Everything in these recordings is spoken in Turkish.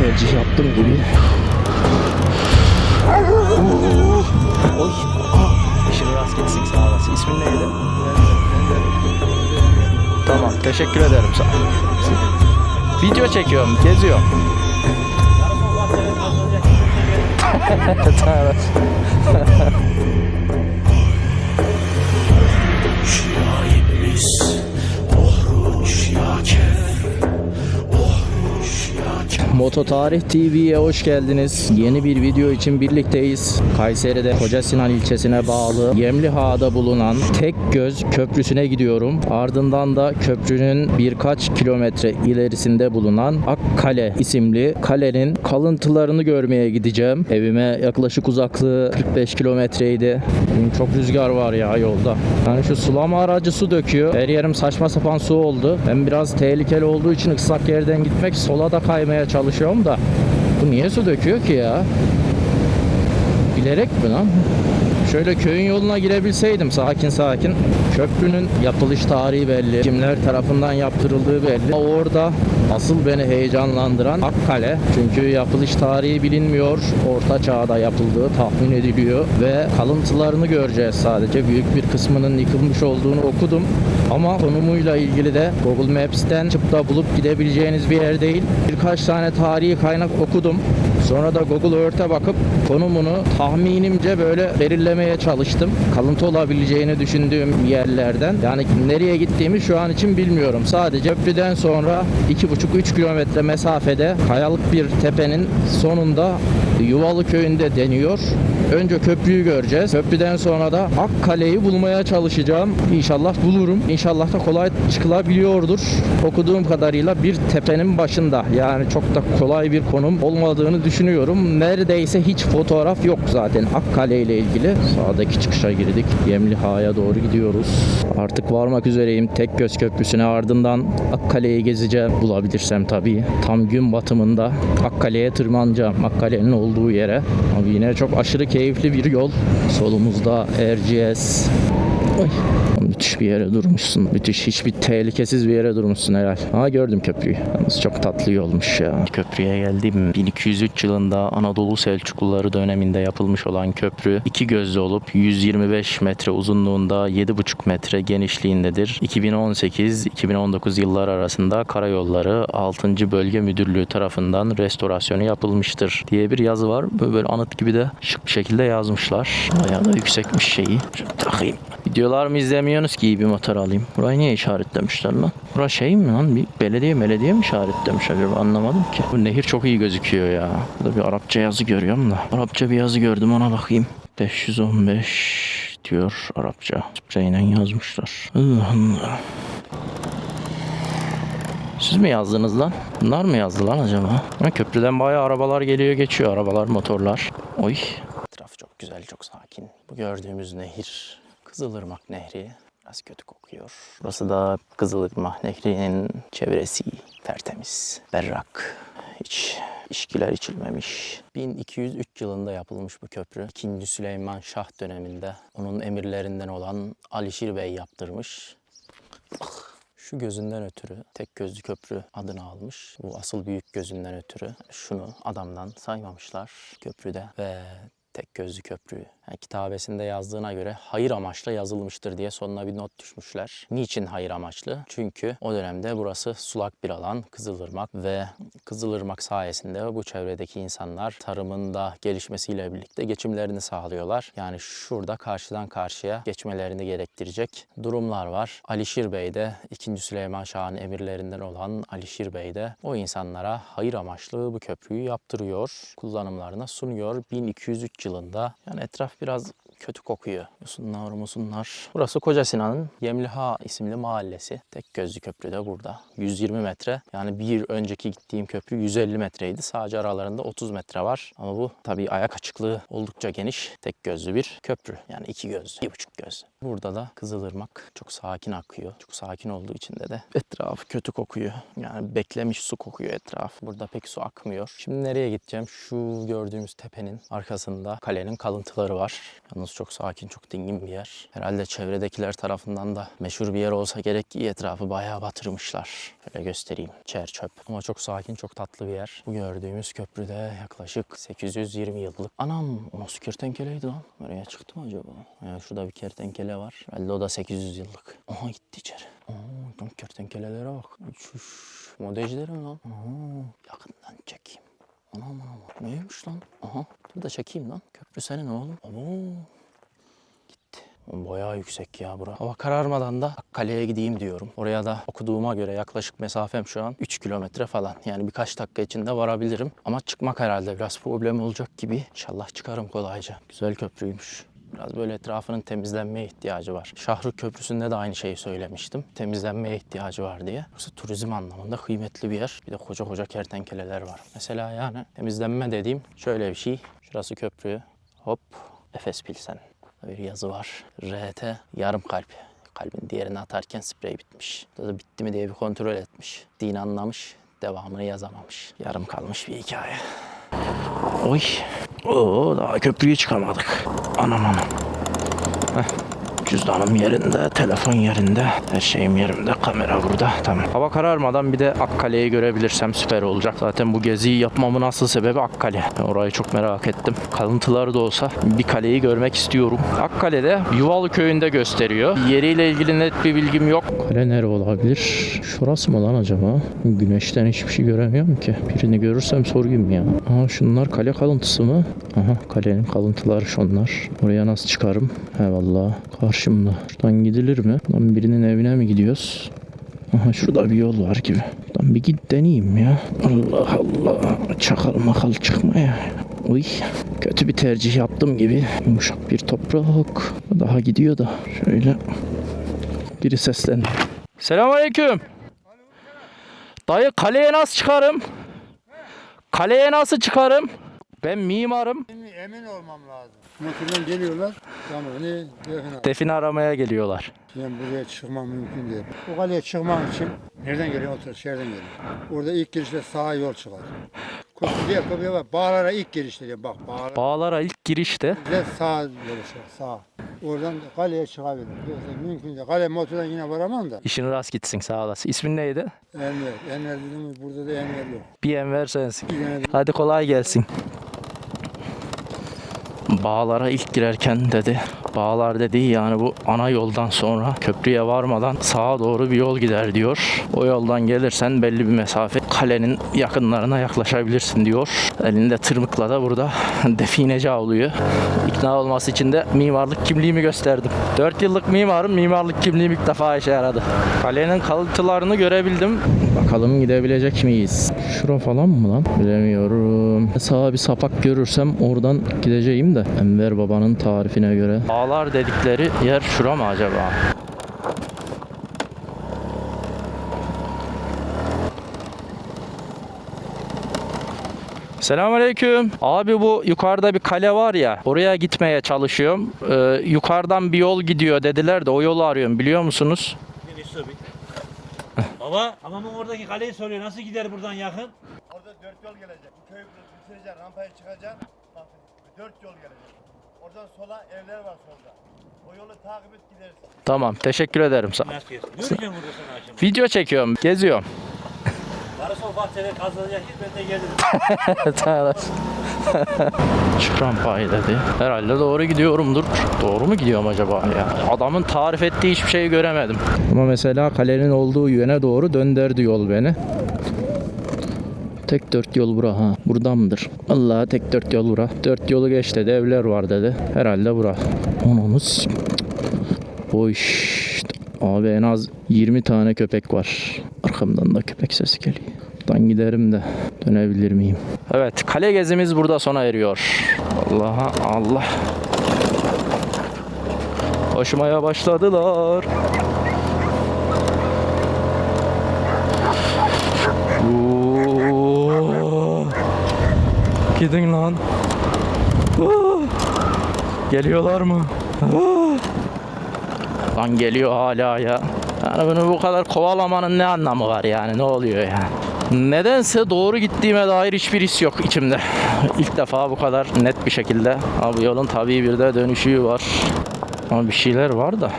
tercih yaptım gibi. Oy. İşin rast gitsin sağ olasın. İsmin neydi? Tamam teşekkür ederim sana. Video çekiyorum, geziyorum. tamam. Moto Tarih TV'ye hoş geldiniz. Yeni bir video için birlikteyiz. Kayseri'de Koca Sinan ilçesine bağlı Yemliha'da bulunan Tek Göz Köprüsü'ne gidiyorum. Ardından da köprünün birkaç kilometre ilerisinde bulunan Akkale isimli kalenin kalıntılarını görmeye gideceğim. Evime yaklaşık uzaklığı 45 kilometreydi. Bugün çok rüzgar var ya yolda. Yani şu sulama aracı su döküyor. Her yerim saçma sapan su oldu. Ben biraz tehlikeli olduğu için ıslak yerden gitmek sola da kaymaya çalışıyorum da. Bu niye su döküyor ki ya? Bilerek mi lan? Şöyle köyün yoluna girebilseydim sakin sakin. Köprünün yapılış tarihi belli. Kimler tarafından yaptırıldığı belli. Orada asıl beni heyecanlandıran Akkale. Çünkü yapılış tarihi bilinmiyor. Orta çağda yapıldığı tahmin ediliyor. Ve kalıntılarını göreceğiz sadece. Büyük bir kısmının yıkılmış olduğunu okudum. Ama konumuyla ilgili de Google Maps'ten çıp da bulup gidebileceğiniz bir yer değil. Birkaç tane tarihi kaynak okudum. Sonra da Google Earth'e bakıp konumunu tahminimce böyle belirlemeye çalıştım. Kalıntı olabileceğini düşündüğüm yerlerden. Yani nereye gittiğimi şu an için bilmiyorum. Sadece köprüden sonra 2,5-3 kilometre mesafede kayalık bir tepenin sonunda Yuvalı köyünde deniyor. Önce köprüyü göreceğiz. Köprüden sonra da Akkale'yi bulmaya çalışacağım. İnşallah bulurum. İnşallah da kolay çıkılabiliyordur. Okuduğum kadarıyla bir tepenin başında. Yani çok da kolay bir konum olmadığını düşünüyorum. Neredeyse hiç fotoğraf yok zaten Akkale ile ilgili. Sağdaki çıkışa girdik. Yemliha'ya doğru gidiyoruz. Artık varmak üzereyim. Tek Göz Köprüsü'ne ardından Akkale'yi gezeceğim. Bulabilirsem tabii. Tam gün batımında Akkale'ye tırmanacağım. Akkale'nin olduğu yere. Abi yine çok aşırı keyifli bir yol. Solumuzda Erciyes. Ay. Müthiş bir yere durmuşsun. Müthiş hiçbir tehlikesiz bir yere durmuşsun helal. Ha gördüm köprüyü. Yalnız çok tatlı yolmuş ya. Köprüye geldim. 1203 yılında Anadolu Selçukluları döneminde yapılmış olan köprü iki gözlü olup 125 metre uzunluğunda 7,5 metre genişliğindedir. 2018-2019 yıllar arasında Karayolları 6. Bölge Müdürlüğü tarafından restorasyonu yapılmıştır diye bir yazı var. Böyle, böyle anıt gibi de şık bir şekilde yazmışlar. Bayağı da yüksekmiş şeyi. Şöyle takayım. Videolar mı izlemiyorsunuz ki iyi bir motor alayım? Burayı niye işaretlemişler lan? Bura şey mi lan? Bir belediye belediye mi işaretlemiş acaba? Anlamadım ki. Bu nehir çok iyi gözüküyor ya. Burada bir Arapça yazı görüyorum da. Arapça bir yazı gördüm ona bakayım. 515 diyor Arapça. Spreyle yazmışlar. Allah Allah. Siz mi yazdınız lan? Bunlar mı yazdı lan acaba? Ha, köprüden bayağı arabalar geliyor geçiyor. Arabalar, motorlar. Oy. Etraf çok güzel, çok sakin. Bu gördüğümüz nehir Kızılırmak Nehri. Biraz kötü kokuyor. Burası da Kızılırmak Nehri'nin çevresi. Tertemiz, berrak. Hiç içkiler içilmemiş. 1203 yılında yapılmış bu köprü. 2. Süleyman Şah döneminde onun emirlerinden olan Alişir Bey yaptırmış. Şu gözünden ötürü tek gözlü köprü adını almış. Bu asıl büyük gözünden ötürü şunu adamdan saymamışlar köprüde ve tek gözlü köprü. Yani kitabesinde yazdığına göre hayır amaçla yazılmıştır diye sonuna bir not düşmüşler. Niçin hayır amaçlı? Çünkü o dönemde burası sulak bir alan, Kızılırmak ve Kızılırmak sayesinde bu çevredeki insanlar tarımın da gelişmesiyle birlikte geçimlerini sağlıyorlar. Yani şurada karşıdan karşıya geçmelerini gerektirecek durumlar var. Alişir Bey de 2. Süleyman Şah'ın emirlerinden olan Alişir Bey de o insanlara hayır amaçlı bu köprüyü yaptırıyor. Kullanımlarına sunuyor. 1203 yılında. Yani etraf biraz kötü kokuyor. Musunlar musunlar. Burası Koca Sinan'ın Yemliha isimli mahallesi. Tek gözlü köprü de burada. 120 metre. Yani bir önceki gittiğim köprü 150 metreydi. Sadece aralarında 30 metre var. Ama bu tabii ayak açıklığı oldukça geniş. Tek gözlü bir köprü. Yani iki gözlü, bir buçuk gözlü. Burada da Kızılırmak çok sakin akıyor. Çok sakin olduğu için de de etrafı kötü kokuyor. Yani beklemiş su kokuyor etrafı. Burada pek su akmıyor. Şimdi nereye gideceğim? Şu gördüğümüz tepenin arkasında kalenin kalıntıları var. Yalnız Burası çok sakin, çok dingin bir yer. Herhalde çevredekiler tarafından da meşhur bir yer olsa gerek ki etrafı bayağı batırmışlar. Şöyle göstereyim. Çer çöp. Ama çok sakin, çok tatlı bir yer. Bu gördüğümüz köprüde yaklaşık 820 yıllık. Anam o nasıl kertenkeleydi lan? Nereye çıktı mı acaba? Ya şurada bir kertenkele var. Herhalde o da 800 yıllık. Aha gitti içeri. Aa, kertenkelelere bak. Şuş, modejleri lan? Aa, yakından çekeyim. Anam anam. Neymiş lan? Aha. Dur da çekeyim lan. Köprü senin oğlum. Abo. Bayağı yüksek ya bura. Hava kararmadan da kaleye gideyim diyorum. Oraya da okuduğuma göre yaklaşık mesafem şu an 3 kilometre falan. Yani birkaç dakika içinde varabilirim. Ama çıkmak herhalde biraz problem olacak gibi. İnşallah çıkarım kolayca. Güzel köprüymüş. Biraz böyle etrafının temizlenmeye ihtiyacı var. Şahrı Köprüsü'nde de aynı şeyi söylemiştim. Temizlenmeye ihtiyacı var diye. Burası turizm anlamında kıymetli bir yer. Bir de koca koca kertenkeleler var. Mesela yani temizlenme dediğim şöyle bir şey. Şurası köprü. Hop. Efes Pilsen. Bir yazı var. RT yarım kalp. Kalbin diğerini atarken sprey bitmiş. Burada da bitti mi diye bir kontrol etmiş. Din anlamış. Devamını yazamamış. Yarım kalmış bir hikaye. Oy. Oo daha köprüyü çıkamadık. Anam anam. Heh. Cüzdanım yerinde, telefon yerinde, her şeyim yerimde, kamera burada. Tamam. Hava kararmadan bir de Akkale'yi görebilirsem süper olacak. Zaten bu geziyi yapmamın asıl sebebi Akkale. Ben orayı çok merak ettim. Kalıntıları da olsa bir kaleyi görmek istiyorum. Akkale'de Yuvalı köyünde gösteriyor. Yeriyle ilgili net bir bilgim yok. Kale nere olabilir? Şurası mı lan acaba? Güneşten hiçbir şey göremiyorum ki. Birini görürsem sorayım ya. Aha şunlar kale kalıntısı mı? Aha kalenin kalıntıları şunlar. Oraya nasıl çıkarım? He valla karşımda. Şuradan gidilir mi? Lan birinin evine mi gidiyoruz? Aha şurada bir yol var gibi. Lan bir git deneyeyim ya. Allah Allah. Çakal makal çıkmaya. Uy. Kötü bir tercih yaptım gibi. Yumuşak bir toprak. Daha gidiyor da. Şöyle. Biri seslendi. Selamünaleyküm. Dayı kaleye nasıl çıkarım? Kaleye nasıl çıkarım? Ben mimarım. Emin olmam lazım. Motordan geliyorlar. Defin abi. Define aramaya geliyorlar. Ben buraya çıkmam mümkün değil. O kaleye çıkmak için nereden geliyor? Otur şehirden geliyor. Orada ilk girişte sağa yol çıkar. Köprü diye köprüye bak. Bağlara ilk girişte diye bak. Bağlara Bağlara ilk girişte de sağ yolu çıkar. Sağ. Oradan kaleye çıkabilirim. Yoksa mümkün değil. Kale motordan yine varamam da. işin rast gitsin sağ olasın. İsmin neydi? Enver. Enver dedim burada da Enver yok. Bir enver sensin. Bir de Hadi kolay gelsin. Bağlara ilk girerken dedi. Bağlar dediği yani bu ana yoldan sonra köprüye varmadan sağa doğru bir yol gider diyor. O yoldan gelirsen belli bir mesafe kalenin yakınlarına yaklaşabilirsin diyor. Elinde tırmıkla da burada defineci avlıyor. İkna olması için de mimarlık kimliğimi gösterdim. 4 yıllık mimarım, mimarlık kimliğim ilk defa işe yaradı. Kalenin kalıntılarını görebildim. Bakalım gidebilecek miyiz? Şura falan mı lan? Bilemiyorum. Sağa bir sapak görürsem oradan gideceğim de. Enver babanın tarifine göre. Ağlar dedikleri yer şura mı acaba? Selamünaleyküm. Abi bu yukarıda bir kale var ya. Oraya gitmeye çalışıyorum. Ee, yukarıdan bir yol gidiyor dediler de o yolu arıyorum. Biliyor musunuz? Geniş tabii. Baba, hamamın oradaki kaleyi soruyor. Nasıl gider buradan yakın? Orada dört yol gelecek. Bu köyü bitireceksin, rampaya çıkacaksın. Dört yol gelecek. Oradan sola evler var solda. O yolu takip et gidersin. Tamam. Teşekkür ederim. Sağ. Nasıl yapacağım burada sana akşam? Video çekiyorum. Geziyorum. O bahçede kazanacak yer ben de gelirim. Tamam. Şu rampayı dedi. Herhalde doğru gidiyorumdur. Doğru mu gidiyorum acaba ya? Adamın tarif ettiği hiçbir şeyi göremedim. Ama mesela kalenin olduğu yöne doğru döndürdü yol beni. Tek dört yol bura ha. Buradan mıdır? Allah tek dört yol bura. Dört yolu geç dedi. Evler var dedi. Herhalde bura. Ananı s- Oy. Abi en az 20 tane köpek var. Arkamdan da köpek sesi geliyor. Buradan giderim de dönebilir miyim? Evet kale gezimiz burada sona eriyor. Allah'a Allah. Koşmaya başladılar. Gidin lan. Oo. Geliyorlar mı? Oo. Lan geliyor hala ya. Yani bunu bu kadar kovalamanın ne anlamı var yani? Ne oluyor yani? Nedense doğru gittiğime dair hiçbir his yok içimde. İlk defa bu kadar net bir şekilde. Abi yolun tabii bir de dönüşüğü var. Ama bir şeyler var da.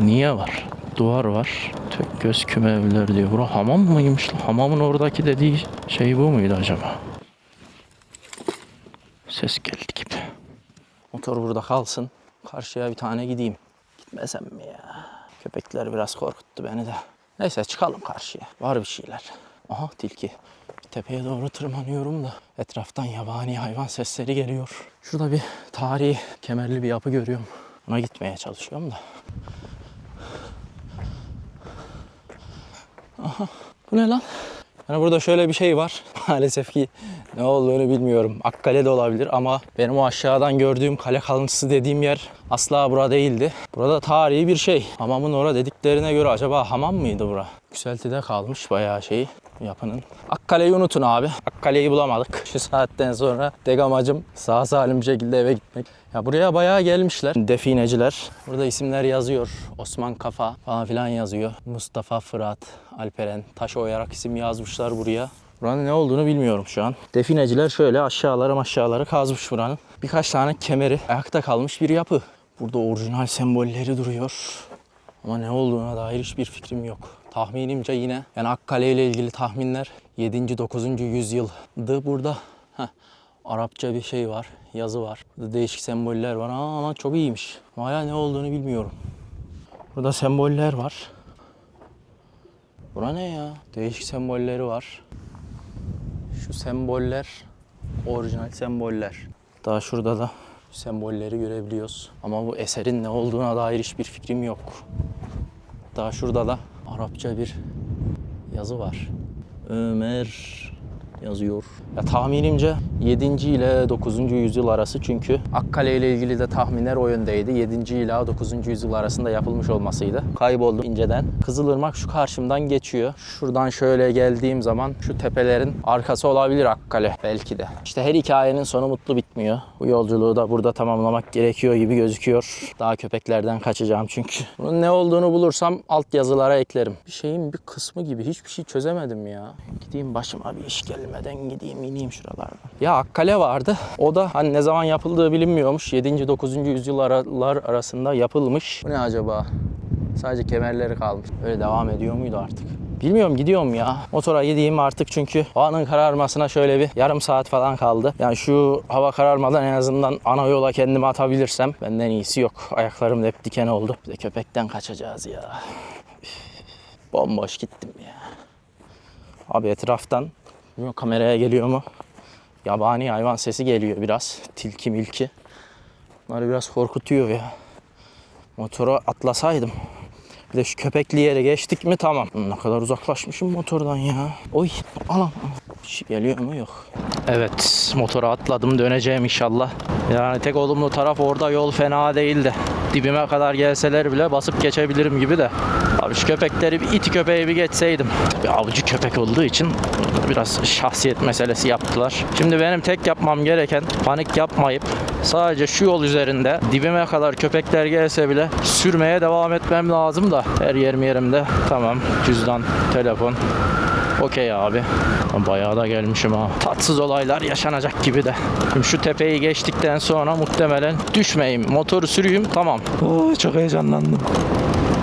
Niye var? Duvar var. Göz küme evler diyor. Bura hamam mıymış? Hamamın oradaki dediği şey bu muydu acaba? Ses geldi gibi. Motor burada kalsın. Karşıya bir tane gideyim. Gitmesem mi ya? Köpekler biraz korkuttu beni de. Neyse çıkalım karşıya. Var bir şeyler. Aha tilki. Tepeye doğru tırmanıyorum da etraftan yabani hayvan sesleri geliyor. Şurada bir tarihi kemerli bir yapı görüyorum. Ona gitmeye çalışıyorum da. Aha bu ne lan? Yani burada şöyle bir şey var. Maalesef ki ne olduğunu bilmiyorum. Akkale de olabilir ama benim o aşağıdan gördüğüm kale kalıntısı dediğim yer asla bura değildi. Burada tarihi bir şey. Hamamın orada dediklerine göre acaba hamam mıydı bura? Yükseltide kalmış bayağı şey yapının. Akkale'yi unutun abi. Akkale'yi bulamadık. Şu saatten sonra tek amacım sağ salim bir şekilde eve gitmek. Ya buraya bayağı gelmişler. Defineciler. Burada isimler yazıyor. Osman Kafa falan filan yazıyor. Mustafa Fırat, Alperen, taş oyarak isim yazmışlar buraya. Buranın ne olduğunu bilmiyorum şu an. Defineciler şöyle aşağılara aşağılara kazmış buranın. Birkaç tane kemeri ayakta kalmış bir yapı. Burada orijinal sembolleri duruyor. Ama ne olduğuna dair hiçbir fikrim yok. Tahminimce yine yani Akkale ile ilgili tahminler 7. 9. yüzyıldı burada. Heh, Arapça bir şey var, yazı var. Burada değişik semboller var. Aa, ama çok iyiymiş. Ama hala ne olduğunu bilmiyorum. Burada semboller var. Bura ne ya? Değişik sembolleri var. Şu semboller orijinal semboller. Daha şurada da sembolleri görebiliyoruz. Ama bu eserin ne olduğuna dair hiçbir fikrim yok. Daha şurada da Arapça bir yazı var. Ömer yazıyor. Ya tahminimce 7. ile 9. yüzyıl arası çünkü Akkale ile ilgili de tahminler o yöndeydi. 7. ila 9. yüzyıl arasında yapılmış olmasıydı. Kayboldu inceden. Kızılırmak şu karşımdan geçiyor. Şuradan şöyle geldiğim zaman şu tepelerin arkası olabilir Akkale belki de. İşte her hikayenin sonu mutlu bitmiyor. Bu yolculuğu da burada tamamlamak gerekiyor gibi gözüküyor. Daha köpeklerden kaçacağım çünkü. Bunun ne olduğunu bulursam alt yazılara eklerim. Bir şeyin bir kısmı gibi hiçbir şey çözemedim ya. Gideyim başıma bir iş gelmeden gideyim ineyim şuralardan. Ya Akkale vardı. O da hani ne zaman yapıldığı bilinmiyormuş. 7. 9. yüzyıl aralar arasında yapılmış. Bu ne acaba? Sadece kemerleri kalmış. Öyle devam ediyor muydu artık? Bilmiyorum gidiyorum ya. Motora gideyim artık çünkü havanın kararmasına şöyle bir yarım saat falan kaldı. Yani şu hava kararmadan en azından ana yola kendimi atabilirsem benden iyisi yok. Ayaklarım hep diken oldu. Bir de köpekten kaçacağız ya. Bomboş gittim ya. Abi etraftan bilmiyorum kameraya geliyor mu? Yabani hayvan sesi geliyor biraz. Tilki milki. Bunları biraz korkutuyor ya. Motora atlasaydım. Bir de şu köpekli yere geçtik mi tamam. Ne kadar uzaklaşmışım motordan ya. Oy anam. Bir şey geliyor mu yok. Evet motora atladım döneceğim inşallah. Yani tek olumlu taraf orada yol fena değildi. Dibime kadar gelseler bile basıp geçebilirim gibi de. Abi şu köpekleri bir iti köpeği bir geçseydim. Bir avcı köpek olduğu için biraz şahsiyet meselesi yaptılar. Şimdi benim tek yapmam gereken panik yapmayıp sadece şu yol üzerinde dibime kadar köpekler gelse bile sürmeye devam etmem lazım da her yerim yerimde. Tamam cüzdan, telefon. Okey abi. Bayağı da gelmişim ha. Tatsız olaylar yaşanacak gibi de. Şimdi şu tepeyi geçtikten sonra muhtemelen düşmeyeyim. Motoru sürüyüm tamam. Oo, çok heyecanlandım.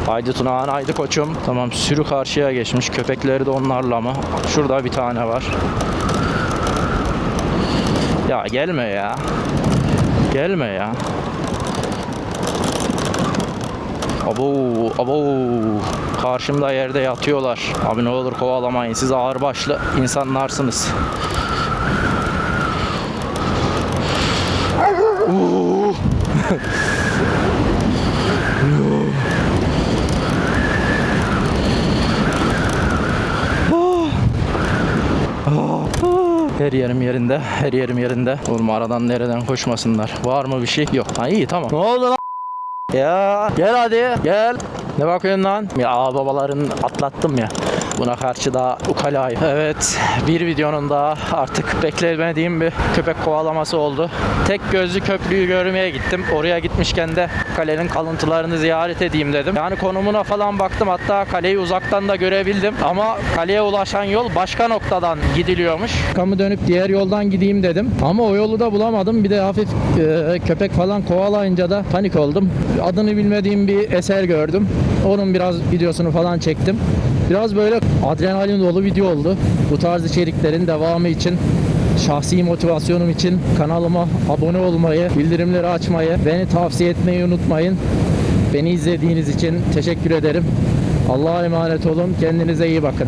Haydi Tunağan, haydi koçum. Tamam sürü karşıya geçmiş. Köpekleri de onlarla mı? Şurada bir tane var. Ya gelme ya. Gelme ya. Abo, abo. Karşımda yerde yatıyorlar. Abi ne olur kovalamayın. Siz ağırbaşlı insanlarsınız. Oo. Her yerim yerinde, her yerim yerinde. Oğlum aradan nereden koşmasınlar. Var mı bir şey? Yok. Ha iyi tamam. Ne oldu lan? Ya gel hadi gel. Ne bakıyorsun lan? Ya babaların atlattım ya. Buna karşı daha ukalayım. Evet bir videonun daha artık beklemediğim bir köpek kovalaması oldu. Tek gözlü köprüyü görmeye gittim. Oraya gitmişken de kalenin kalıntılarını ziyaret edeyim dedim. Yani konumuna falan baktım hatta kaleyi uzaktan da görebildim. Ama kaleye ulaşan yol başka noktadan gidiliyormuş. Kamı dönüp diğer yoldan gideyim dedim. Ama o yolu da bulamadım. Bir de hafif e, köpek falan kovalayınca da panik oldum. Adını bilmediğim bir eser gördüm. Onun biraz videosunu falan çektim. Biraz böyle adrenalin dolu video oldu. Bu tarz içeriklerin devamı için şahsi motivasyonum için kanalıma abone olmayı, bildirimleri açmayı, beni tavsiye etmeyi unutmayın. Beni izlediğiniz için teşekkür ederim. Allah'a emanet olun. Kendinize iyi bakın.